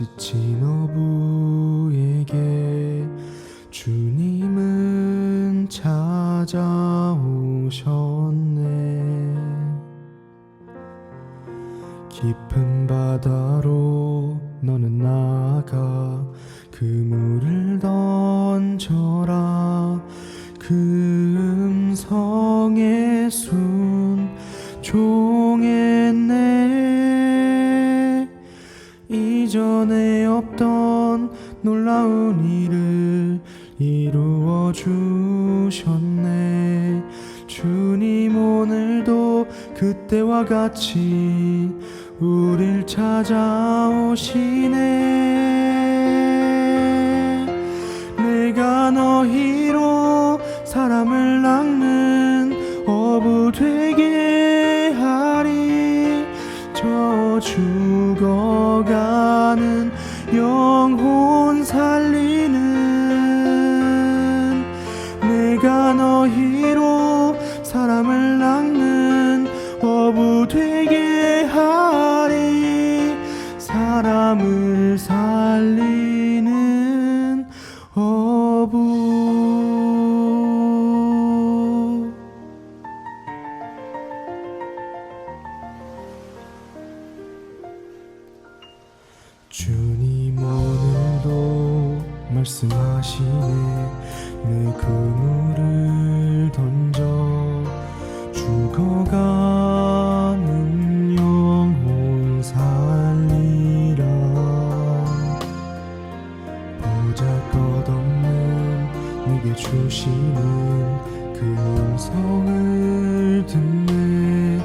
지친 어부에게 주님은 찾아오셨네. 깊은 바다로 너는 나가 그 물을 더 그때와 같이 우릴 찾아오시네. 주님 오늘도 말씀하시네. 내 그물을 던져 죽어가는 영혼 살리라. 보잘것없는 내게 주시는 그 음성을 듣네.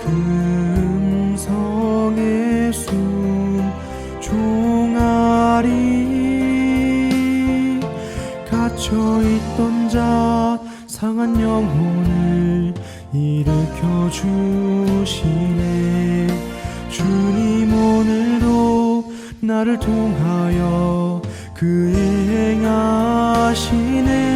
그 갇혀 있던 자 상한 영혼을 일으켜 주시네. 주님 오늘도 나를 통하여 그 일 행하시네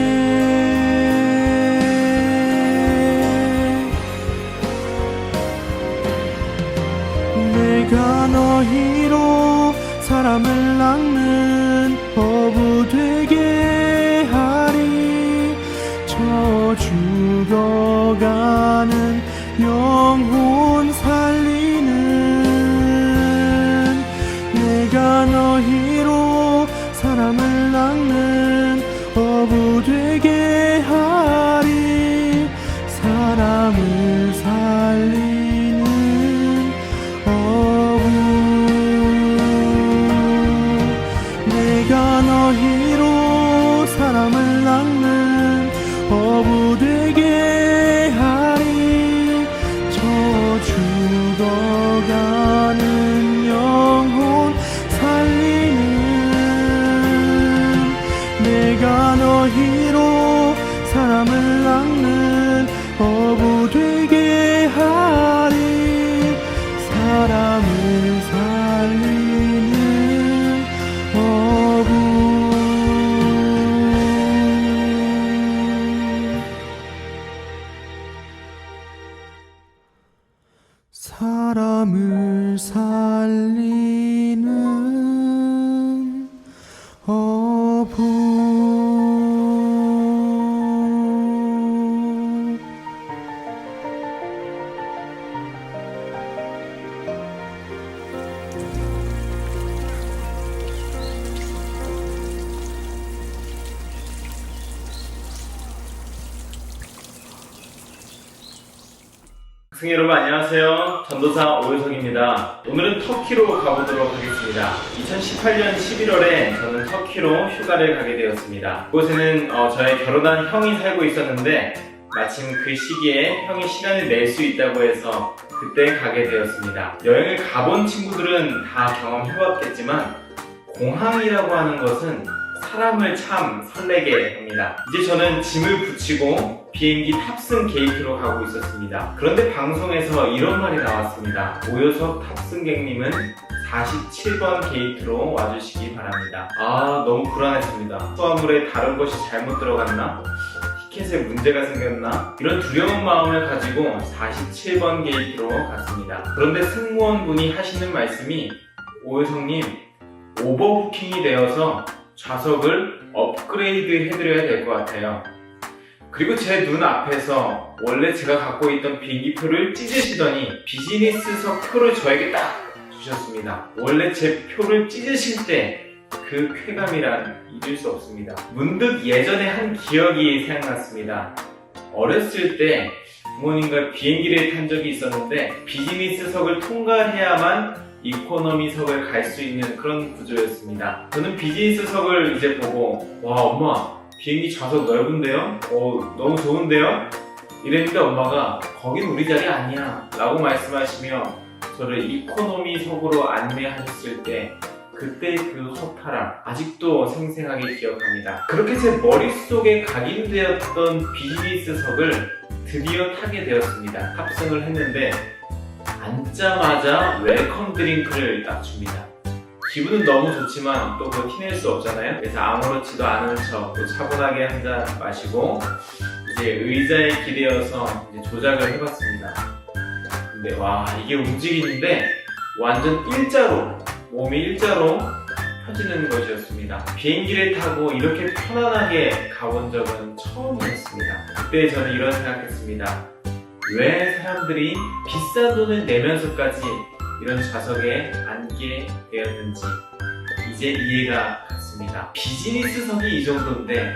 사람을 낚는 어부 되게 하리. 사람을 살리는 어부. 사람을 살리 학생 여러분 안녕하세요. 전도사 오효석입니다. 오늘은 터키로 가보도록 하겠습니다. 2018년 11월에 저는 터키로 휴가를 가게 되었습니다. 그곳에는 어, 저의 결혼한 형이 살고 있었는데 마침 그 시기에 형이 시간을 낼 수 있다고 해서 그때 가게 되었습니다. 여행을 가본 친구들은 다 경험 해봤겠지만 공항이라고 하는 것은 사람을 참 설레게 합니다. 이제 저는 짐을 붙이고 비행기 탑승 게이트로 가고 있었습니다. 그런데 방송에서 이런 말이 나왔습니다. 오요석 탑승객님은 47번 게이트로 와주시기 바랍니다. 아, 너무 불안했습니다. 수화물에 다른 것이 잘못 들어갔나? 티켓에 문제가 생겼나? 이런 두려운 마음을 가지고 47번 게이트로 갔습니다. 그런데 승무원분이 하시는 말씀이 오효성님 오버부킹이 되어서 좌석을 업그레이드 해드려야 될 것 같아요. 그리고 제 눈 앞에서 원래 제가 갖고 있던 비행기표를 찢으시더니 비즈니스석 표를 저에게 딱 주셨습니다. 원래 제 표를 찢으실 때 그 쾌감이란 잊을 수 없습니다. 문득 예전에 한 기억이 생각났습니다. 어렸을 때 부모님과 비행기를 탄 적이 있었는데 비즈니스석을 통과해야만 이코노미석을 갈 수 있는 그런 구조였습니다. 저는 비즈니스석을 이제 보고 와 엄마 비행기 좌석 넓은데요? 어 너무 좋은데요? 이랬는데 엄마가 거긴 우리 자리 아니야 라고 말씀하시며 저를 이코노미석으로 안내하셨을 때 그때 그 허탈함 아직도 생생하게 기억합니다. 그렇게 제 머릿속에 각인되었던 비즈니스석을 드디어 타게 되었습니다. 탑승을 했는데 앉자마자 웰컴 드링크를 딱 줍니다. 기분은 너무 좋지만 또 그거 티낼 수 없잖아요. 그래서 아무렇지도 않은 척 또 차분하게 한 잔 마시고 이제 의자에 기대어서 이제 조작을 해봤습니다. 근데 와 이게 움직이는데 완전 일자로 몸이 일자로 펴지는 것이었습니다. 비행기를 타고 이렇게 편안하게 가본 적은 처음이었습니다. 그때 저는 이런 생각했습니다. 왜 사람들이 비싼 돈을 내면서까지 이런 좌석에 앉게 되었는지 이제 이해가 갔습니다. 비즈니스석이 이 정도인데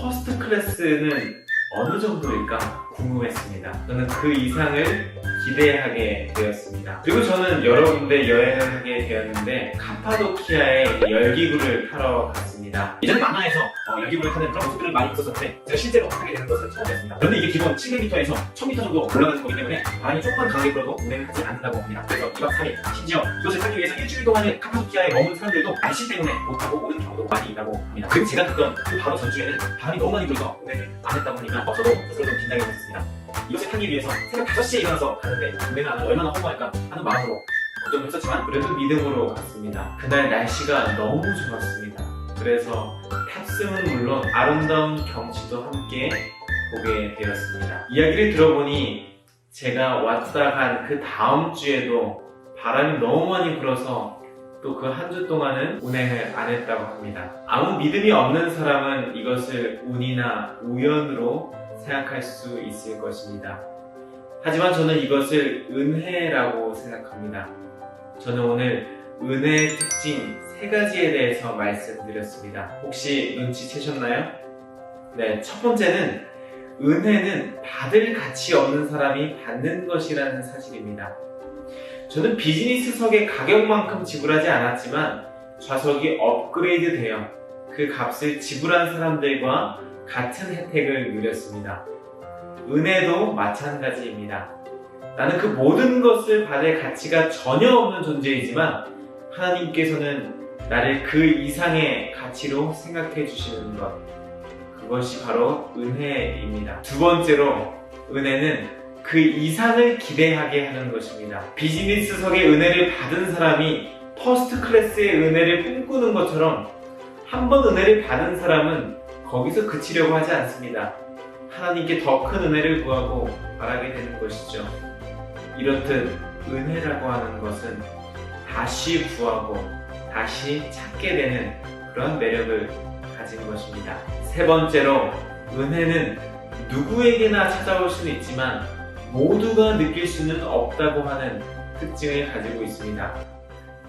퍼스트 클래스는 어느 정도일까 궁금했습니다. 저는 그 이상을 기대하게 되었습니다. 그리고 저는 여러 군데 여행을 하게 되었는데 카파도키아에 열기구를 타러 갔습니다. 예전에 만화에서 어, 열기구를 타는 그런 모습들을 많이 봤었는데 제가 실제로 하게 되는 것은 처음이었습니다. 그런데 이게 기본 700m에서 1000m 정도 올라가는 거기 때문에 바람이 조금만 강하게 불어도 운행을 하지 않는다고 합니다. 그래서 2박 3일, 심지어 이것을 타기 위해서 일주일 동안을 카파도키아에 머문 사람들도 날씨 때문에 못하고 오는 경우도 많이 있다고 합니다. 그리고 제가 갔던 그 바로 전주에는 바람이 너무 많이 불어서 운행을 안 했다고 하니까 없어도 스스로 좀 긴장이 됐습니다. 이것을 타기 위해서 새벽 5시에 일어나서 가는데 하면 얼마나 허무할까 하는 마음으로 걱정을 했었지만 그래도 믿음으로 갔습니다. 그날 날씨가 너무 좋았습니다. 그래서 탑승은 물론 아름다운 경치도 함께 보게 되었습니다. 이야기를 들어보니 제가 왔다 간 그 다음 주에도 바람이 너무 많이 불어서 또 그 한 주 동안은 운행을 안 했다고 합니다. 아무 믿음이 없는 사람은 이것을 운이나 우연으로 생각할 수 있을 것입니다. 하지만 저는 이것을 은혜라고 생각합니다. 저는 오늘 은혜의 특징 세 가지에 대해서 말씀드렸습니다. 혹시 눈치채셨나요? 네, 첫 번째는 은혜는 받을 가치 없는 사람이 받는 것이라는 사실입니다. 저는 비즈니스석의 가격만큼 지불하지 않았지만 좌석이 업그레이드 되어 그 값을 지불한 사람들과 같은 혜택을 누렸습니다. 은혜도 마찬가지입니다. 나는 그 모든 것을 받을 가치가 전혀 없는 존재이지만 하나님께서는 나를 그 이상의 가치로 생각해 주시는 것. 그것이 바로 은혜입니다. 두 번째로 은혜는 그 이상을 기대하게 하는 것입니다. 비즈니스석의 은혜를 받은 사람이 퍼스트 클래스의 은혜를 꿈꾸는 것처럼 한 번 은혜를 받은 사람은 거기서 그치려고 하지 않습니다. 하나님께 더 큰 은혜를 구하고 바라게 되는 것이죠. 이렇듯 은혜라고 하는 것은 다시 구하고 다시 찾게 되는 그런 매력을 가진 것입니다. 세 번째로 은혜는 누구에게나 찾아올 수는 있지만 모두가 느낄 수는 없다고 하는 특징을 가지고 있습니다.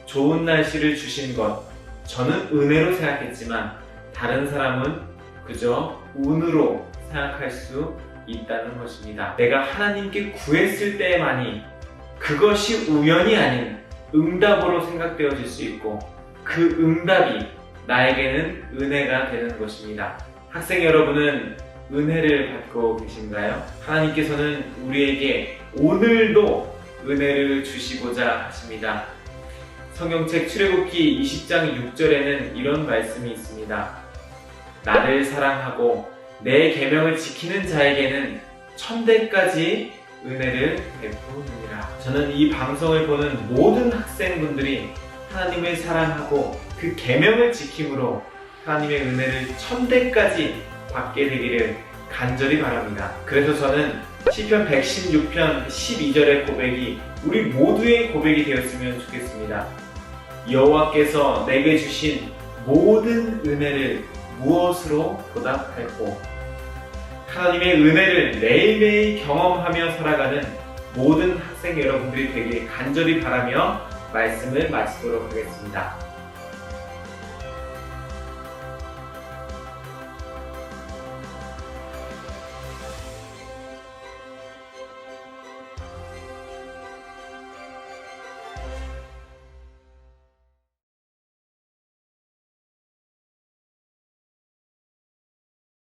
좋은 날씨를 주신 것, 저는 은혜로 생각했지만 다른 사람은 그저 운으로 생각할 수 있다는 것입니다. 내가 하나님께 구했을 때만이 그것이 우연이 아닌 응답으로 생각되어질 수 있고 그 응답이 나에게는 은혜가 되는 것입니다. 학생 여러분은 은혜를 받고 계신가요? 하나님께서는 우리에게 오늘도 은혜를 주시고자 하십니다. 성경책 출애굽기 20장 6절에는 이런 말씀이 있습니다. 나를 사랑하고 내 계명을 지키는 자에게는 천대까지 은혜를 베푸느니라. 저는 이 방송을 보는 모든 학생분들이 하나님을 사랑하고 그 계명을 지킴으로 하나님의 은혜를 천대까지 받게 되기를 간절히 바랍니다. 그래서 저는 시편 116편 12절의 고백이 우리 모두의 고백이 되었으면 좋겠습니다. 여호와께서 내게 주신 모든 은혜를 무엇으로 보답할꼬? 하나님의 은혜를 매일매일 경험하며 살아가는 모든 학생 여러분들이 되길 간절히 바라며 말씀을 마치도록 하겠습니다.